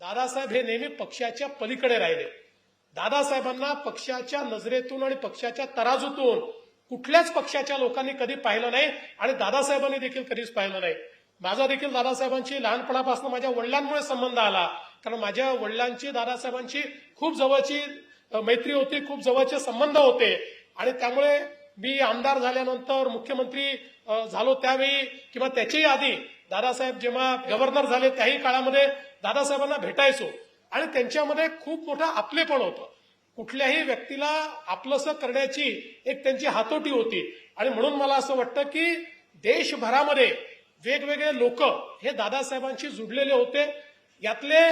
दादासाहेब हे नेहमी पक्षाच्या पलीकडे राहिले. दादासाहेबांना पक्षाच्या नजरेतून आणि पक्षाच्या तराजूतून कुठल्याच पक्षाच्या लोकांनी कधी पाहिलं नाही आणि दादासाहेबांनी देखील कधीच पाहिलं नाही. माझा देखील दादासाहेबांशी लहानपणापासून माझ्या वडिलांमुळे संबंध आला. कारण माझ्या वडिलांची दादासाहेबांची खूप जवळची मैत्री होती खूप जवळचे संबंध होते. आणि त्यामुळे मी आमदार झाल्यानंतर मुख्यमंत्री झालो त्यावेळी किंवा त्याच्याही आधी दादासाहेब जेव्हा गव्हर्नर झाले त्याही काळामध्ये दादासाहेबांना भेटायचो. आणि त्यांच्यामध्ये खूप मोठं आपलेपण होतं. कुठल्याही व्यक्तीला आपलंसं करण्याची एक त्यांची हातोटी होती. आणि म्हणून मला असं वाटतं की देशभरामध्ये वेगवेगळे लोक हे दादासाहेबांशी जुडलेले होते. यातले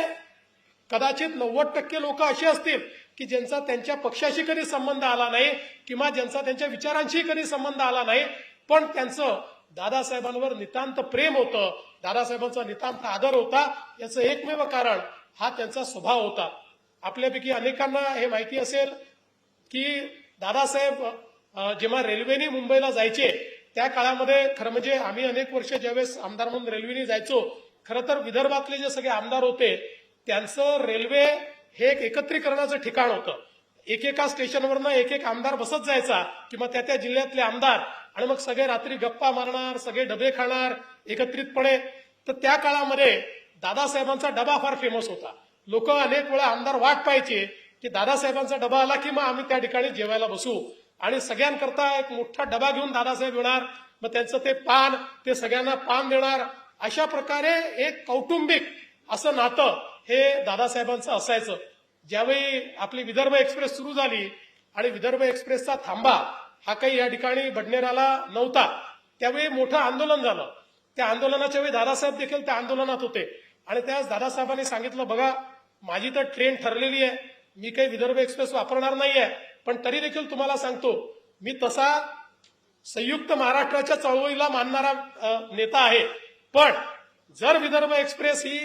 कदाचित नव्वद टक्के लोक असे असतील की ज्यांचा त्यांच्या पक्षाशी कधी संबंध आला नाही किंवा ज्यांचा त्यांच्या विचारांशी कधी संबंध आला नाही पण त्यांचं दादासाहेबांवर नितांत प्रेम होतं दादासाहेबांचा नितांत आदर होता याचं एकमेव कारण हा त्यांचा स्वभाव होता. आपल्यापैकी अनेकांना हे माहिती असेल की दादासाहेब जेव्हा रेल्वेने मुंबईला जायचे त्या काळामध्ये खरं म्हणजे आम्ही अनेक वर्ष ज्यावेळेस आमदार म्हणून रेल्वेने जायचो खरं तर विदर्भातले जे सगळे आमदार होते त्यांचं रेल्वे हे एक एकत्रीकरणाचं ठिकाण होतं. एकेका स्टेशनवरनं एक एक आमदार बसत जायचा किंवा त्या त्या जिल्ह्यातले आमदार आणि मग सगळे रात्री गप्पा मारणार सगळे डबे खाणार एकत्रितपणे. तर त्या काळामध्ये दादासाहेबांचा डबा फार फेमस होता. लोक अनेक वेळा आमदार वाट पाहायचे की दादासाहेबांचा डबा आला की मग आम्ही त्या ठिकाणी जेवायला बसू. आणि सगळ्यांकरता एक मोठा डबा घेऊन दादासाहेब येणार मग त्यांचं ते पान ते सगळ्यांना पान देणार. अशा प्रकारे एक कौटुंबिक असं नातं हे दादासाहेबांचं असायचं. ज्यावेळी आपली विदर्भ एक्सप्रेस सुरू झाली आणि विदर्भ एक्सप्रेसचा थांबा हा काही या ठिकाणी बडनेराला नव्हता. त्यावेळी मोठं आंदोलन झालं. त्या आंदोलनाच्या वेळी दादासाहेब देखील त्या आंदोलनात होते. आणि त्याच दादासाहेबांनी सांगितलं बघा माझी तर ट्रेन ठरलेली आहे. मी काही विदर्भ एक्सप्रेस वापरणार नाहीये. पण तरी देखील तुम्हाला सांगतो मी तसा संयुक्त महाराष्ट्राच्या चळवळीला मानणारा नेता आहे. पण जर विदर्भ एक्सप्रेस ही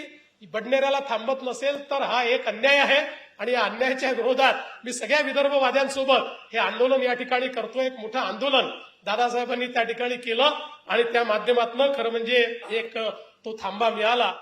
बडनेऱ्याला थांबत नसेल तर हा एक अन्याय आहे. आणि या अन्यायाच्या विरोधात मी सगळ्या विदर्भवाद्यांसोबत हे आंदोलन या ठिकाणी करतोय. एक मोठं आंदोलन दादासाहेबांनी त्या ठिकाणी केलं. आणि त्या माध्यमातून खरं म्हणजे एक तो थांबा मिळाला.